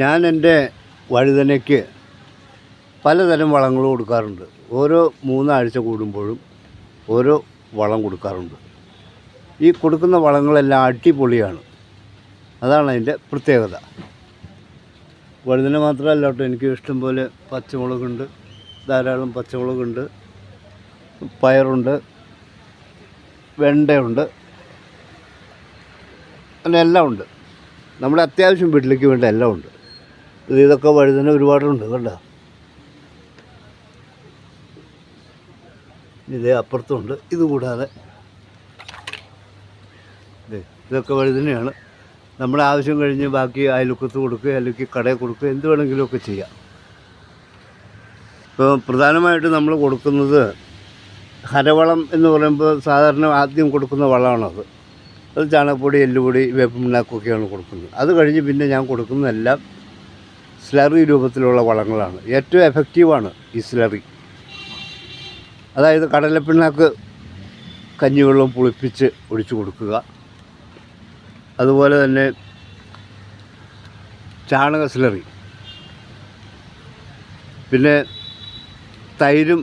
ഞാൻ എന്റെ വഴുതനയ്ക്ക് പലതരം വളങ്ങൾ കൊടുക്കാറുണ്ട്. ഓരോ മൂന്നാഴ്ച കൂടുമ്പോഴും ഓരോ വളം കൊടുക്കാറുണ്ട്. ഈ കൊടുക്കുന്ന വളങ്ങളെല്ലാം അടിപൊളിയാണ്. അതാണ് അതിന്റെ പ്രത്യേകത. വഴുതന മാത്രമല്ല കേട്ടോ എനിക്ക് ഇഷ്ടംപോലെ പച്ചമുളകുണ്ട് ധാരാളം പച്ചമുളകുണ്ട് പയറുണ്ട് വെണ്ടയുണ്ട് അങ്ങനെ എല്ലാം ഉണ്ട് നമ്മുടെ അത്യാവശ്യം വീട്ടിലേക്ക് വേണ്ട എല്ലാം ഉണ്ട് ഇത് ഇതൊക്കെ വഴുതന ഒരുപാടുണ്ട് കണ്ടോ? ഇത് അപ്പുറത്തുണ്ട്. ഇത് കൂടാതെ ഇതൊക്കെ വഴുതനയാണ് നമ്മുടെ ആവശ്യം കഴിഞ്ഞ് ബാക്കി അയൽക്കത്ത് കൊടുക്കുക അല്ലെങ്കിൽ കടയിൽ കൊടുക്കുക എന്ത് വേണമെങ്കിലുമൊക്കെ ചെയ്യാം. ഇപ്പോൾ പ്രധാനമായിട്ട് നമ്മൾ കൊടുക്കുന്നത് ഹരവളം എന്ന് പറയുമ്പോൾ സാധാരണ ആദ്യം കൊടുക്കുന്ന വളമാണത്. അത് ചാണകപ്പൊടി എല്ലുപൊടി വേപ്പ് പിണ്ണാക്കൊക്കെയാണ് കൊടുക്കുന്നത്. അത് കഴിഞ്ഞ് പിന്നെ ഞാൻ കൊടുക്കുന്നതെല്ലാം സ്ലറി രൂപത്തിലുള്ള വളങ്ങളാണ്. ഏറ്റവും എഫക്റ്റീവാണ് ഈ സ്ലറി. അതായത് കടലപ്പിണ്ണാക്ക് കഞ്ഞിവെള്ളം പുളിപ്പിച്ച് ഒഴിച്ചു കൊടുക്കുക. അതുപോലെ തന്നെ ചാണക സ്ലറി. പിന്നെ തൈരും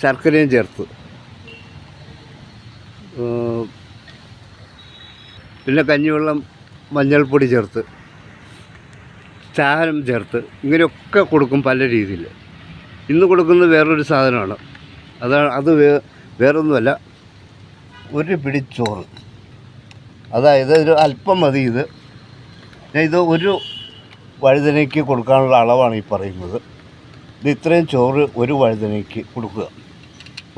ശർക്കരയും ചേർത്ത്. പിന്നെ കഞ്ഞിവെള്ളം മഞ്ഞൾപ്പൊടി ചേർത്ത്. ചാരം ചേർത്ത് ഇങ്ങനെയൊക്കെ കൊടുക്കും പല രീതിയിൽ. ഇന്ന് കൊടുക്കുന്നത് വേറൊരു സാധനമാണ്. അതാണ് അത് വേ വേറൊന്നുമല്ല. ഒരു പിടി ചോറ്. അതായത് ഒരു അല്പം മതി ഇത്. ഇത് ഒരു വഴുതനയ്ക്ക് കൊടുക്കാനുള്ള അളവാണ് ഈ പറയുന്നത്. ഇത് ഇത്രയും ചോറ് ഒരു വഴുതനയ്ക്ക് കൊടുക്കുക.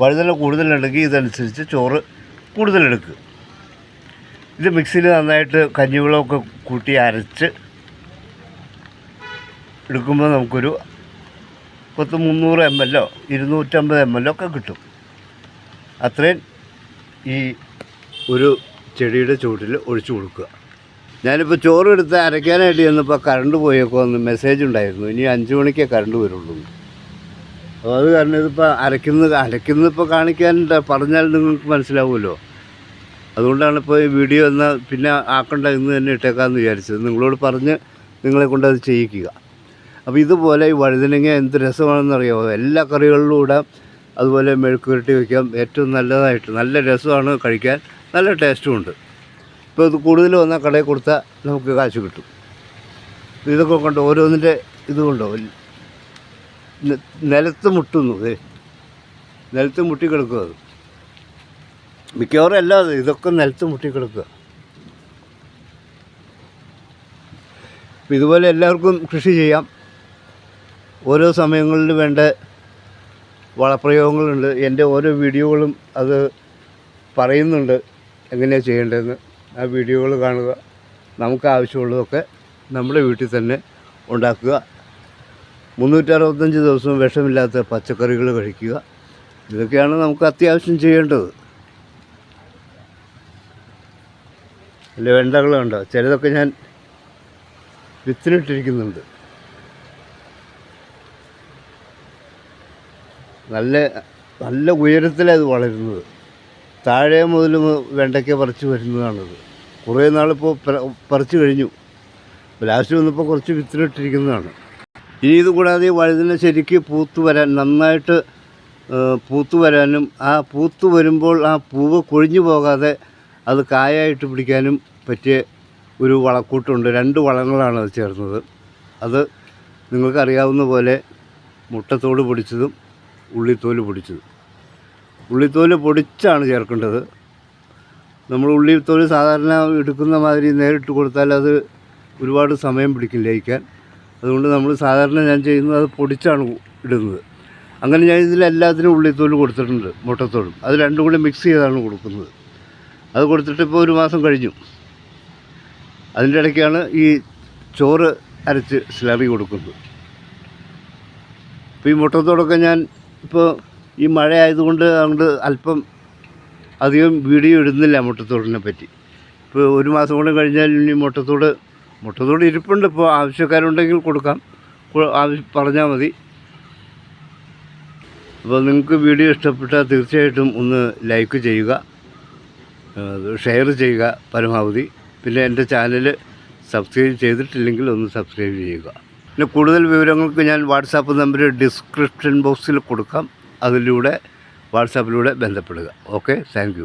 വഴുതന കൂടുതലുണ്ടെങ്കിൽ ഇതനുസരിച്ച് ചോറ് കൂടുതലെടുക്കുക. ഇത് മിക്സിയിൽ നന്നായിട്ട് കഞ്ഞിവെള്ളമൊക്കെ കൂട്ടി അരച്ച് എടുക്കുമ്പോൾ നമുക്കൊരു പത്ത് മുന്നൂറ് എം എല്ലോ ഇരുന്നൂറ്റമ്പത് എം എല്ലോ ഒക്കെ കിട്ടും. അത്രയും ഈ ഒരു ചെടിയുടെ ചുവട്ടിൽ ഒഴിച്ചു കൊടുക്കുക. ഞാനിപ്പോൾ ചോറ് എടുത്ത് അരയ്ക്കാനായിട്ട് ചെന്നപ്പോൾ കറണ്ട് പോയേക്കോ എന്ന് മെസ്സേജ് ഉണ്ടായിരുന്നു. ഇനി അഞ്ച് മണിക്കേ കറണ്ട് വരുള്ളൂ. അപ്പോൾ അത് കാരണം ഇതിപ്പോൾ അരയ്ക്കുന്നത് അരയ്ക്കുന്നത് ഇപ്പോൾ കാണിക്കാൻ പറഞ്ഞാൽ നിങ്ങൾക്ക് മനസ്സിലാവുമല്ലോ. അതുകൊണ്ടാണ് ഇപ്പോൾ ഈ വീഡിയോ എന്നാൽ പിന്നെ ആക്കണ്ട ഇന്ന് തന്നെ ഇട്ടേക്കാമെന്ന് വിചാരിച്ചത്. നിങ്ങളോട് പറഞ്ഞ് നിങ്ങളെ കൊണ്ട് അത് ചെയ്യിക്കുക. അപ്പോൾ ഇതുപോലെ ഈ വഴുതനങ്ങ എന്ത് രസമാണെന്നറിയാമോ എല്ലാ കറികളിലൂടെ അതുപോലെ മെഴുക്ക് പുരട്ടി വയ്ക്കാം ഏറ്റവും നല്ലതായിട്ട് നല്ല രസമാണ് കഴിക്കാൻ. നല്ല ടേസ്റ്റും ഉണ്ട്. ഇപ്പോൾ ഇത് കൂടുതൽ വന്നാൽ കടയിൽ കൊടുത്താൽ നമുക്ക് കാശ് കിട്ടും. ഇതൊക്കെ കൊണ്ട് ഓരോന്നിന്റെ ഇതുകൊണ്ടോ നിലത്ത് മുട്ടുന്നു. ദേ നിലത്ത് മുട്ടിക്കിടക്കുക അത്. മിക്കവാറും അല്ലാതെ ഇതൊക്കെ നിലത്ത് മുട്ടിക്കിടക്കുക ഇതുപോലെ എല്ലാവർക്കും കൃഷി ചെയ്യാം. ഓരോ സമയങ്ങളിൽ വേണ്ട വളപ്രയോഗങ്ങളുണ്ട്. എന്റെ ഓരോ വീഡിയോകളും അത് പറയുന്നുണ്ട് എങ്ങനെയാണ് ചെയ്യേണ്ടതെന്ന്. ആ വീഡിയോകൾ കാണുക. നമുക്ക് ആവശ്യമുള്ളതൊക്കെ നമ്മുടെ വീട്ടിൽ തന്നെ ഉണ്ടാക്കുക. മുന്നൂറ്ററുപത്തഞ്ച് ദിവസവും വിഷമില്ലാത്ത പച്ചക്കറികൾ കഴിക്കുക. ഇതൊക്കെയാണ് നമുക്ക് അത്യാവശ്യം ചെയ്യേണ്ടത്. അല്ല വെണ്ടകളുണ്ടോ ചിലതൊക്കെ ഞാൻ വിത്തിനിട്ടിരിക്കുന്നുണ്ട്. നല്ല നല്ല ഉയരത്തിലാണ് ഇത് വളരുന്നത്. താഴെ മുതൽ വെണ്ടയ്ക്ക പറിച്ച് വരുന്നതാണിത്. കുറേ നാളിപ്പോൾ പറിച്ച് കഴിഞ്ഞു. ലാസ്റ്റ് വന്നപ്പോൾ കുറച്ച് വിത്തിനിട്ടിരിക്കുന്നതാണ് ഇനി ഇത് കൂടാതെ വഴുതിനെ ശരിക്ക് പൂത്ത് വരാൻ നന്നായിട്ട് പൂത്ത് വരാനും ആ പൂത്ത് വരുമ്പോൾ ആ പൂവ് കൊഴിഞ്ഞു പോകാതെ അത് കായായിട്ട് പിടിക്കാനും പറ്റിയ ഒരു വളക്കൂട്ടുണ്ട്. രണ്ട് വളങ്ങളാണ് അത് ചേർന്നത്. അത് നിങ്ങൾക്കറിയാവുന്ന പോലെ മുട്ടത്തോട് പൊടിച്ചതും ഉള്ളിത്തോൽ പൊടിച്ചത്. ഉള്ളിത്തോൽ പൊടിച്ചാണ് ചേർക്കേണ്ടത്. നമ്മൾ ഉള്ളിത്തോൽ സാധാരണ എടുക്കുന്ന മാതിരി നേരിട്ട് കൊടുത്താൽ അത് ഒരുപാട് സമയം പിടിക്കും ലയിക്കാൻ. അതുകൊണ്ട് നമ്മൾ സാധാരണ ഞാൻ ചെയ്യുന്നത് അത് പൊടിച്ചാണ് ഇടുന്നത്. അങ്ങനെ ഞാൻ ഇതിൽ ഇതിലെല്ലാത്തിനും ഉള്ളിത്തോൽ കൊടുത്തിട്ടുണ്ട് മുട്ടത്തോടും അത് രണ്ടും കൂടി മിക്സ് ചെയ്താണ് കൊടുക്കുന്നത്. അത് കൊടുത്തിട്ട് ഇപ്പോൾ ഒരു മാസം കഴിഞ്ഞു. അതിന്റെ ഇടയ്ക്കാണ് ഈ ചോറ് അരച്ച് സ്ലറി കൊടുക്കുന്നത്. ഇപ്പോൾ ഈ മുട്ടത്തോടൊക്കെ ഞാൻ ഇപ്പോൾ ഈ മഴ ആയതുകൊണ്ട് അതുകൊണ്ട് അല്പം അധികം വീഡിയോ ഇടുന്നില്ല മുട്ടത്തോടിനെ പറ്റി. ഇപ്പോൾ ഒരു മാസം കൂടെ കഴിഞ്ഞാൽ ഇനി മുട്ടത്തോട് മുട്ടത്തോട് ഇരിപ്പുണ്ട്. ഇപ്പോൾ ആവശ്യക്കാരുണ്ടെങ്കിൽ കൊടുക്കാം. പറഞ്ഞാൽ മതി. അപ്പോൾ നിങ്ങൾക്ക് വീഡിയോ ഇഷ്ടപ്പെട്ടാൽ തീർച്ചയായിട്ടും ഒന്ന് ലൈക്ക് ചെയ്യുക. ഷെയർ ചെയ്യുക പരമാവധി. പിന്നെ എന്റെ ചാനൽ സബ്സ്ക്രൈബ് ചെയ്തിട്ടില്ലെങ്കിൽ ഒന്ന് സബ്സ്ക്രൈബ് ചെയ്യുക. പിന്നെ കൂടുതൽ വിവരങ്ങൾക്ക് ഞാൻ വാട്സാപ്പ് നമ്പർ ഡിസ്ക്രിപ്ഷൻ ബോക്സിൽ കൊടുക്കാം. അതിലൂടെ വാട്സാപ്പിലൂടെ ബന്ധപ്പെടുക. ഓക്കെ? താങ്ക്